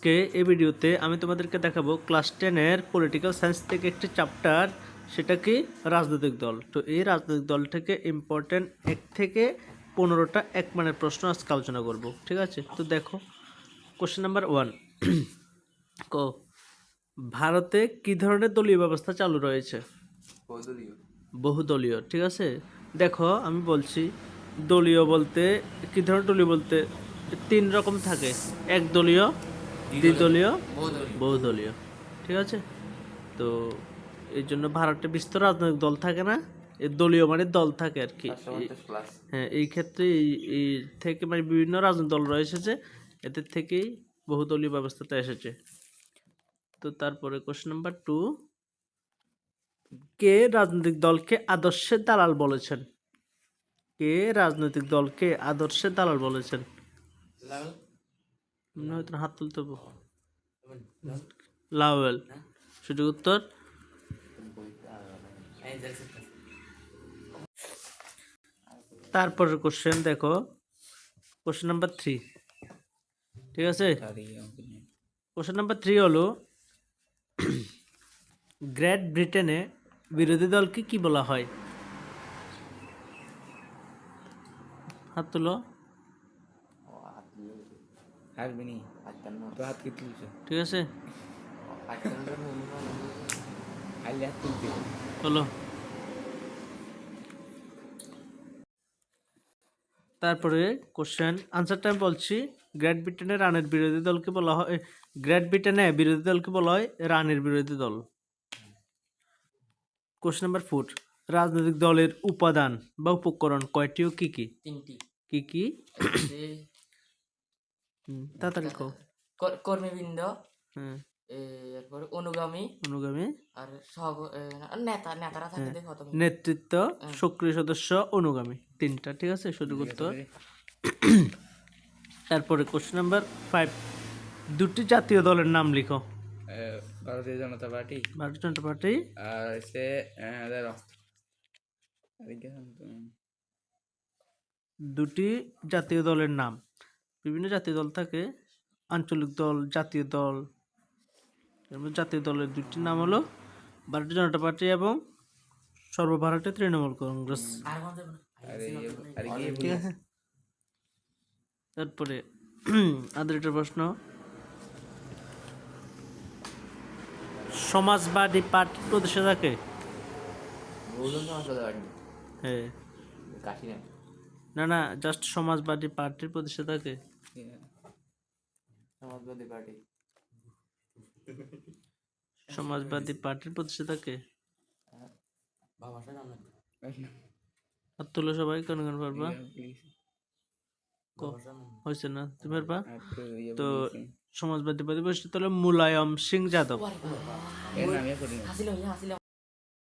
আজকে এই ভিডিওতে আমি তোমাদেরকে দেখাবো ক্লাস টেনের পলিটিক্যাল সায়েন্স থেকে একটি চ্যাপ্টার সেটা কি রাজনৈতিক দল? তো এই রাজনৈতিক দল থেকে ইম্পর্টেন্ট এক থেকে পনেরোটা এক মানের প্রশ্ন আজকে আলোচনা করব ঠিক আছে? তো দেখো কোশ্চেন নাম্বার ওয়ান ক ভারতে কি ধরনের দলীয় ব্যবস্থা চালু রয়েছে? বহুদলীয়। ঠিক আছে? দেখো আমি বলছি দলীয় বলতে কি ধরনের দলীয় বলতে তিন রকম থাকে। এক দলীয় দ্বিদলীয়? বহুদলীয়। ঠিক আছে? তো এই জন্য ভারতে বিস্তর রাজনৈতিক দল থাকে না? এর দলীয় মানে দল থাকে আর কি। হ্যাঁ এই ক্ষেত্রে এই থেকে মানে বিভিন্ন রাজনৈতিক দল রয়েছে যে এদের থেকেই বহুদলীয় ব্যবস্থাটা এসেছে। তো তারপরে কোশ্চেন নাম্বার টু কে রাজনৈতিক দলকে আদর্শের দালাল বলেছেন? কে রাজনৈতিক দলকে আদর্শের দালাল বলেছেন? হাত তুলতে। লাওয়েল, সঠিক উত্তর? তারপরের কোশ্চেন দেখো। কোশ্চেন নাম্বার থ্রি ঠিক আছে? কোশ্চেন নাম্বার থ্রি হলো গ্রেট ব্রিটেনে বিরোধী দলকে কি বলা হয়? হাত তুলো। নি তো হাত কি তুলছে? ঠিক আছে। হাইলে হাত তুলতে। চলো। তারপরে কোশ্চেন আনসারটা আমি বলছি। গ্রেট ব্রিটেনে রানের বিরোধী দলকে বলা হয় গ্রেট ব্রিটেনে বিরোধী দলকে বলা হয় রানের বিরোধী দল। কোশ্চেন নাম্বার ফোর রাজনৈতিক দলের উপাদান বা উপকরণ কয়টি ও কি কি? তিনটি। কি কি? হুম, তাড়াতাড়ি কও। কর- কর্মীবৃন্দ হ্যাঁ। এ, এরপরে অনুগামী অনুগামী। আর সহ নেতা নেতারা থাকে দেখো তুমি। নেতৃত্ব সক্রিয় সদস্য অনুগামী। তিনটা ঠিক আছে? সঠিক উত্তর তারপরে কোশ্চেন নাম্বার ফাইভ দুটি জাতীয় দলের নাম লিখো। ভারতীয় জনতা পার্টি। ভারতীয় জনতা পার্টি। আর হচ্ছে তো। দুটি জাতীয় দলের নাম। বিভিন্ন জাতীয় দল থাকে আঞ্চলিক দল জাতীয় দল। এর মধ্যে জাতীয় দলের দুটি নাম হলো ভারতীয় জনতা পার্টি এবং সর্বভারতীয় তৃণমূল কংগ্রেস। ঠিক আছে। তারপরে আদের একটা প্রশ্ন। সমাজবাদী পার্টির প্রদেশে থাকে? পার্টি। হ্যাঁ। না না না জাস্ট সমাজবাদী পার্টির প্রদেশে থাকে। সমাজবাদী পার্টি। সমাজবাদী পার্টির প্রদেশে থাকে বাবা সাহেব আর তুলো সবাই কেন কেন পারবা? হয়েছে না? তুমি পারবা? তো। সমাজবাদী পার্টি প্রদেশে তাহলে মুলায়ম সিং যাদব।